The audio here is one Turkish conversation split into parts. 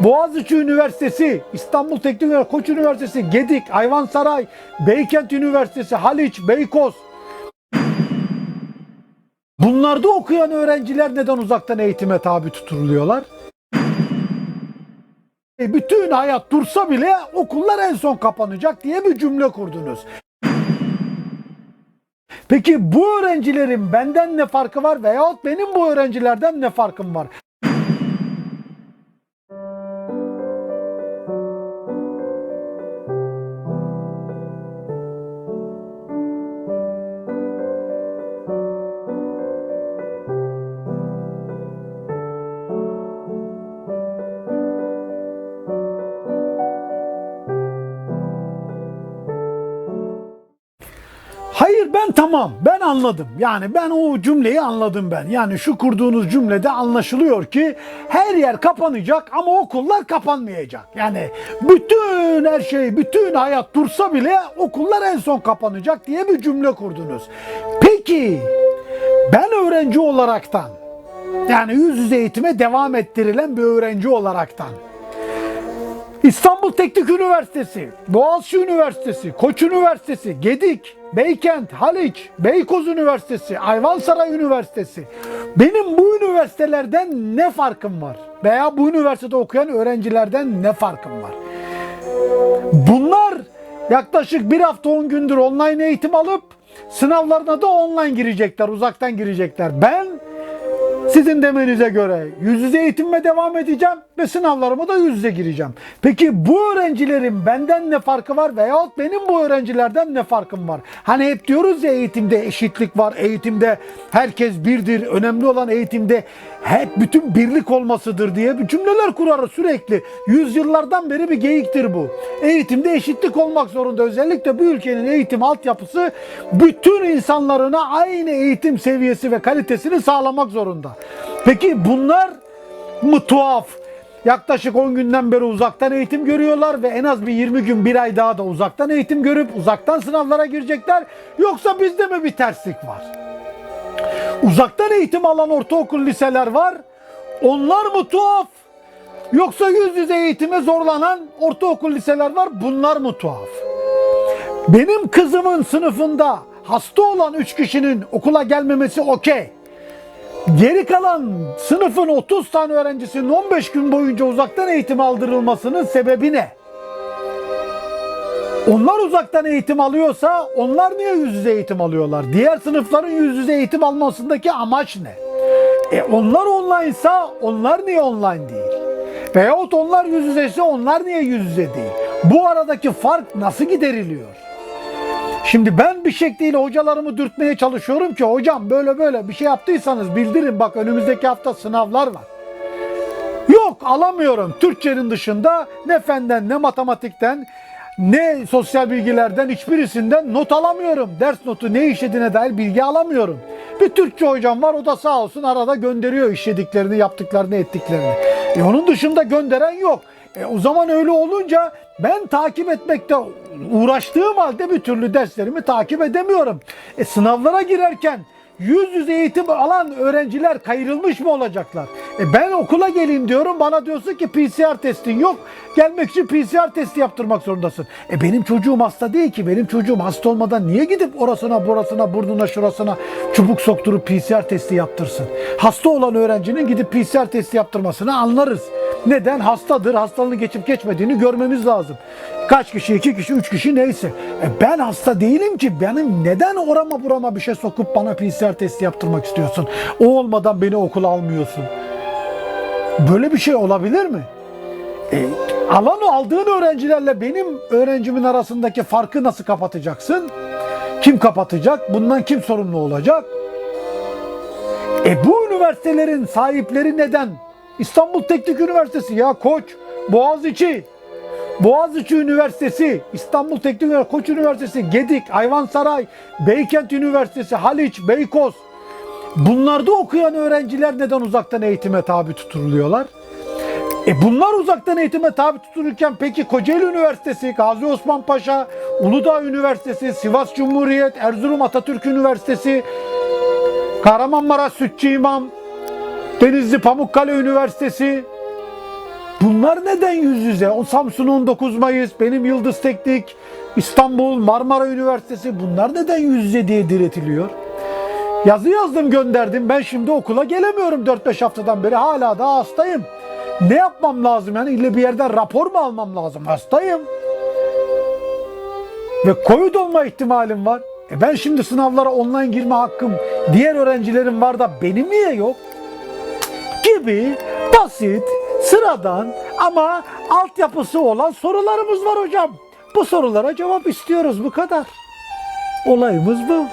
Boğaziçi Üniversitesi, İstanbul Teknik Üniversitesi, Koç Üniversitesi, Gedik, Ayvansaray, Beykent Üniversitesi, Haliç, Beykoz. Bunlarda okuyan öğrenciler neden uzaktan eğitime tabi tutuluyorlar? E, Bütün hayat dursa bile okullar en son kapanacak diye bir cümle kurdunuz. Peki bu öğrencilerin benden ne farkı var veyahut benim bu öğrencilerden ne farkım var? Ben tamam. Ben anladım. Yani ben o cümleyi anladım ben. Yani şu kurduğunuz cümlede anlaşılıyor ki her yer kapanacak ama okullar kapanmayacak. Yani bütün her şey, bütün hayat dursa bile okullar en son kapanacak diye bir cümle kurdunuz. Peki ben öğrenci olaraktan yani yüz yüze eğitime devam ettirilen bir öğrenci olaraktan İstanbul Teknik Üniversitesi, Boğaziçi Üniversitesi, Koç Üniversitesi, Gedik, Beykent, Haliç, Beykoz Üniversitesi, Ayvansaray Üniversitesi. Benim bu üniversitelerden ne farkım var? Veya bu üniversitede okuyan öğrencilerden ne farkım var? Bunlar yaklaşık bir hafta 10 gündür online eğitim alıp sınavlarına da online girecekler, uzaktan girecekler. Ben sizin demenize göre yüz yüze eğitimime devam edeceğim ve sınavlarıma da yüz yüze gireceğim. Peki bu öğrencilerin benden ne farkı var veyahut benim bu öğrencilerden ne farkım var? Hani hep diyoruz ya eğitimde eşitlik var, eğitimde herkes birdir, önemli olan eğitimde hep bütün birlik olmasıdır diye bir cümleler kurarız sürekli. Yüzyıllardan beri bir geyiktir bu. Eğitimde eşitlik olmak zorunda. Özellikle bu ülkenin eğitim altyapısı bütün insanlarına aynı eğitim seviyesi ve kalitesini sağlamak zorunda. Peki bunlar mı tuhaf? Yaklaşık 10 günden beri uzaktan eğitim görüyorlar ve en az bir 20 gün bir ay daha da uzaktan eğitim görüp uzaktan sınavlara girecekler. Yoksa bizde mi bir terslik var? Uzaktan eğitim alan ortaokul liseler var. Onlar mı tuhaf? Yoksa yüz yüze eğitime zorlanan ortaokul liseler var. Bunlar mı tuhaf? Benim kızımın sınıfında hasta olan 3 kişinin okula gelmemesi okey. Geri kalan sınıfın 30 tane öğrencisinin 15 gün boyunca uzaktan eğitim aldırılmasının sebebi ne? Onlar uzaktan eğitim alıyorsa onlar niye yüz yüze eğitim alıyorlar? Diğer sınıfların yüz yüze eğitim almasındaki amaç ne? E onlar online'sa onlar niye online değil? Veyahut onlar yüz yüzeyse onlar niye yüz yüze değil? Bu aradaki fark nasıl gideriliyor? Şimdi ben bir şekliyle hocalarımı dürtmeye çalışıyorum ki hocam böyle böyle bir şey yaptıysanız bildirin bak önümüzdeki hafta sınavlar var. Yok alamıyorum. Türkçenin dışında ne fenden ne matematikten ne sosyal bilgilerden hiçbirisinden not alamıyorum. Ders notu ne işlediğine dair bilgi alamıyorum. Bir Türkçe hocam var o da sağ olsun arada gönderiyor işlediklerini, yaptıklarını, ettiklerini. E onun dışında gönderen yok. E o zaman öyle olunca ben takip etmekte uğraştığım halde bir türlü derslerimi takip edemiyorum. E sınavlara girerken yüz yüze eğitim alan öğrenciler kayırılmış mı olacaklar? E ben okula geleyim diyorum bana diyorsun ki PCR testin yok. Gelmek için PCR testi yaptırmak zorundasın. E benim çocuğum hasta değil ki. Benim çocuğum hasta olmadan niye gidip orasına burasına burnuna şurasına çubuk sokturup PCR testi yaptırsın? Hasta olan öğrencinin gidip PCR testi yaptırmasını anlarız. Neden? Hastadır. Hastalığını geçip geçmediğini görmemiz lazım. Kaç kişi? iki kişi, üç kişi neyse. E ben hasta değilim ki. Benim neden orama burama bir şey sokup bana PCR testi yaptırmak istiyorsun? O olmadan beni okula almıyorsun. Böyle bir şey olabilir mi? E, alan aldığın öğrencilerle benim öğrencimin arasındaki farkı nasıl kapatacaksın? Kim kapatacak? Bundan kim sorumlu olacak? E bu üniversitelerin sahipleri neden? İstanbul Teknik Üniversitesi ya Koç, Boğaziçi, Boğaziçi Üniversitesi, İstanbul Teknik Üniversitesi, Koç Üniversitesi, Gedik, Ayvansaray, Beykent Üniversitesi, Haliç, Beykoz. Bunlarda okuyan öğrenciler neden uzaktan eğitime tabi tutuluyorlar? E bunlar uzaktan eğitime tabi tutulurken peki Kocaeli Üniversitesi, Gazi Osman Paşa, Uludağ Üniversitesi, Sivas Cumhuriyet, Erzurum Atatürk Üniversitesi, Kahramanmaraş Sütçü İmam, Denizli Pamukkale Üniversitesi, Bunlar neden yüz yüze? O Samsun 19 Mayıs, benim Yıldız Teknik, İstanbul, Marmara Üniversitesi bunlar neden yüz yüze diye diretiliyor? Yazı yazdım gönderdim. Ben şimdi okula gelemiyorum 4-5 haftadan beri. Hala da hastayım. Ne yapmam lazım yani? İlle bir yerden rapor mu almam lazım? Hastayım. Ve Covid olma ihtimalim var. E ben şimdi sınavlara online girme hakkım diğer öğrencilerin var da benim niye yok? Gibi basit, sıradan ama altyapısı olan sorularımız var hocam. Bu sorulara cevap istiyoruz bu kadar. Olayımız bu.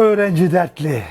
Öğrenci dertli.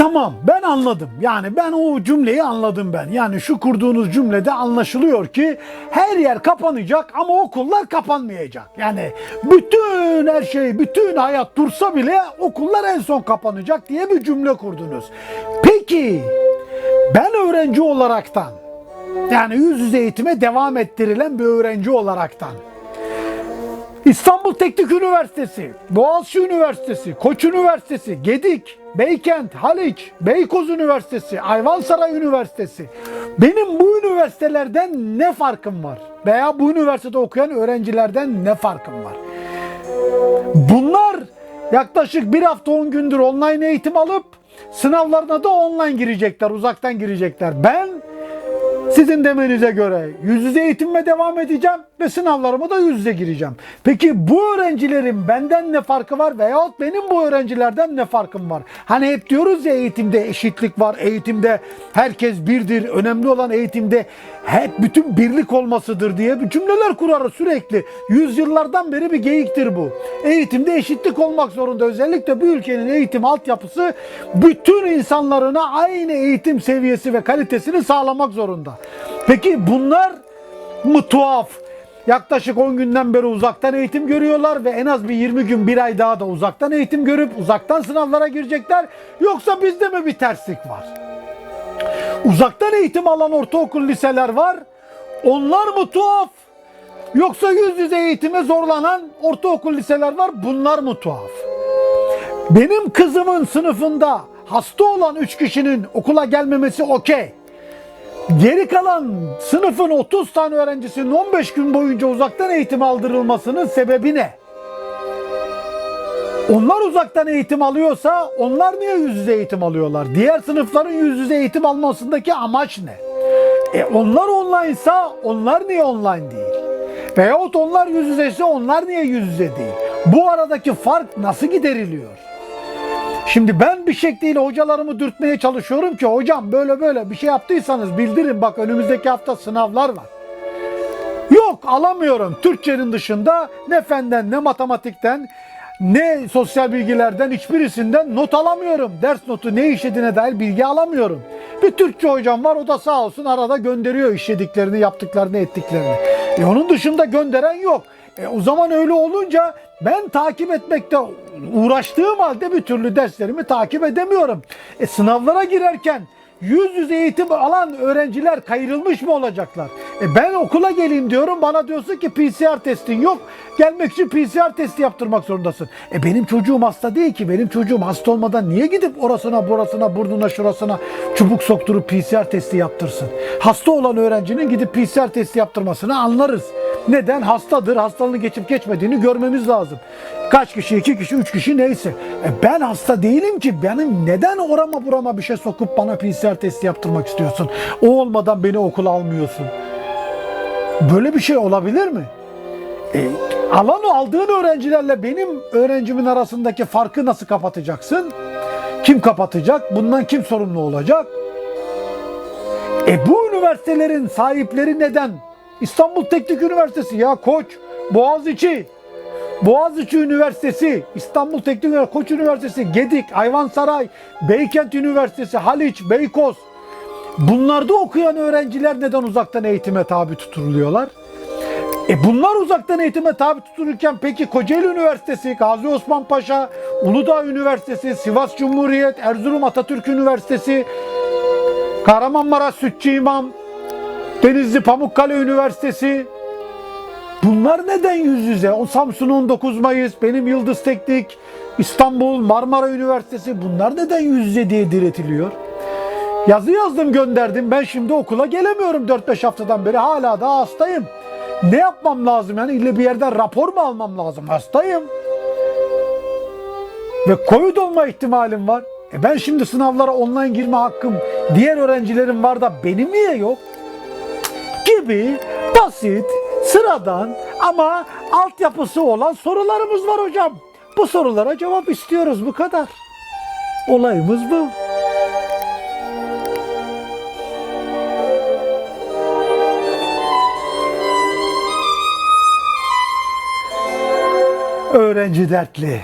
Tamam. Ben anladım. Yani ben o cümleyi anladım ben. Yani şu kurduğunuz cümlede anlaşılıyor ki her yer kapanacak ama okullar kapanmayacak. Yani bütün her şey, bütün hayat dursa bile okullar en son kapanacak diye bir cümle kurdunuz. Peki ben öğrenci olaraktan yani yüz yüze eğitime devam ettirilen bir öğrenci olaraktan İstanbul Teknik Üniversitesi, Boğaziçi Üniversitesi, Koç Üniversitesi, Gedik, Beykent, Haliç, Beykoz Üniversitesi, Ayvansaray Üniversitesi. Benim bu üniversitelerden ne farkım var? Veya bu üniversitede okuyan öğrencilerden ne farkım var? Bunlar yaklaşık bir hafta 10 gündür online eğitim alıp sınavlarına da online girecekler, uzaktan girecekler. Ben sizin demenize göre yüz yüze eğitimime devam edeceğim ve sınavlarıma da yüz yüze gireceğim. Peki bu öğrencilerin benden ne farkı var veyahut benim bu öğrencilerden ne farkım var? Hani hep diyoruz ya eğitimde eşitlik var, eğitimde herkes birdir, önemli olan eğitimde hep bütün birlik olmasıdır diye cümleler kurarız sürekli. Yüzyıllardan beri bir geyiktir bu. Eğitimde eşitlik olmak zorunda. Özellikle bu ülkenin eğitim altyapısı bütün insanlarına aynı eğitim seviyesi ve kalitesini sağlamak zorunda. Peki bunlar mı tuhaf? Yaklaşık 10 günden beri uzaktan eğitim görüyorlar ve en az bir 20 gün bir ay daha da uzaktan eğitim görüp uzaktan sınavlara girecekler. Yoksa bizde mi bir terslik var? Uzaktan eğitim alan ortaokul liseler var. Onlar mı tuhaf? Yoksa yüz yüze eğitime zorlanan ortaokul liseler var. Bunlar mı tuhaf? Benim kızımın sınıfında hasta olan 3 kişinin okula gelmemesi okey. Geri kalan sınıfın 30 tane öğrencisinin 15 gün boyunca uzaktan eğitim aldırılmasının sebebi ne? Onlar uzaktan eğitim alıyorsa onlar niye yüz yüze eğitim alıyorlar? Diğer sınıfların yüz yüze eğitim almasındaki amaç ne? E onlar online'sa onlar niye online değil? Veyahut onlar yüz yüzeyse onlar niye yüz yüze değil? Bu aradaki fark nasıl gideriliyor? Şimdi ben bir şekliyle hocalarımı dürtmeye çalışıyorum ki hocam böyle böyle bir şey yaptıysanız bildirin bak önümüzdeki hafta sınavlar var. Yok alamıyorum. Türkçenin dışında ne fenden ne matematikten ne sosyal bilgilerden hiçbirisinden not alamıyorum. Ders notu ne işlediğine dair bilgi alamıyorum. Bir Türkçe hocam var o da sağ olsun arada gönderiyor işlediklerini, yaptıklarını, ettiklerini. E onun dışında gönderen yok. E o zaman öyle olunca ben takip etmekte uğraştığım halde bir türlü derslerimi takip edemiyorum. E sınavlara girerken yüz yüze eğitim alan öğrenciler kayırılmış mı olacaklar? E ben okula geleyim diyorum bana diyorsun ki PCR testin yok. Gelmek için PCR testi yaptırmak zorundasın. E benim çocuğum hasta değil ki. Benim çocuğum hasta olmadan niye gidip orasına burasına burnuna şurasına çubuk sokturup PCR testi yaptırsın? Hasta olan öğrencinin gidip PCR testi yaptırmasını anlarız. Neden? Hastadır. Hastalığını geçip geçmediğini görmemiz lazım. Kaç kişi? iki kişi, üç kişi neyse. E ben hasta değilim ki. Benim neden orama burama bir şey sokup bana PCR testi yaptırmak istiyorsun? O olmadan beni okula almıyorsun. Böyle bir şey olabilir mi? E, alan aldığın öğrencilerle benim öğrencimin arasındaki farkı nasıl kapatacaksın? Kim kapatacak? Bundan kim sorumlu olacak? E bu üniversitelerin sahipleri neden? İstanbul Teknik Üniversitesi ya Koç, Boğaziçi, Boğaziçi Üniversitesi, İstanbul Teknik Üniversitesi, Koç Üniversitesi, Gedik, Ayvansaray, Beykent Üniversitesi, Haliç, Beykoz. Bunlarda okuyan öğrenciler neden uzaktan eğitime tabi tutuluyorlar? E bunlar uzaktan eğitime tabi tutulurken peki Kocaeli Üniversitesi, Gazi Osman Paşa, Uludağ Üniversitesi, Sivas Cumhuriyet, Erzurum Atatürk Üniversitesi, Kahramanmaraş Sütçü İmam, Denizli Pamukkale Üniversitesi. Bunlar neden yüz yüze? O Samsun 19 Mayıs, benim Yıldız Teknik, İstanbul, Marmara Üniversitesi bunlar neden yüz yüze diye diretiliyor? Yazı yazdım gönderdim. Ben şimdi okula gelemiyorum 4-5 haftadan beri. Hala da hastayım. Ne yapmam lazım yani? İlle bir yerden rapor mu almam lazım? Hastayım. Ve Covid olma ihtimalim var. E ben şimdi sınavlara online girme hakkım diğer öğrencilerin var da benim niye yok? Gibi basit, sıradan ama altyapısı olan sorularımız var hocam. Bu sorulara cevap istiyoruz bu kadar. Olayımız bu. Öğrenci dertli.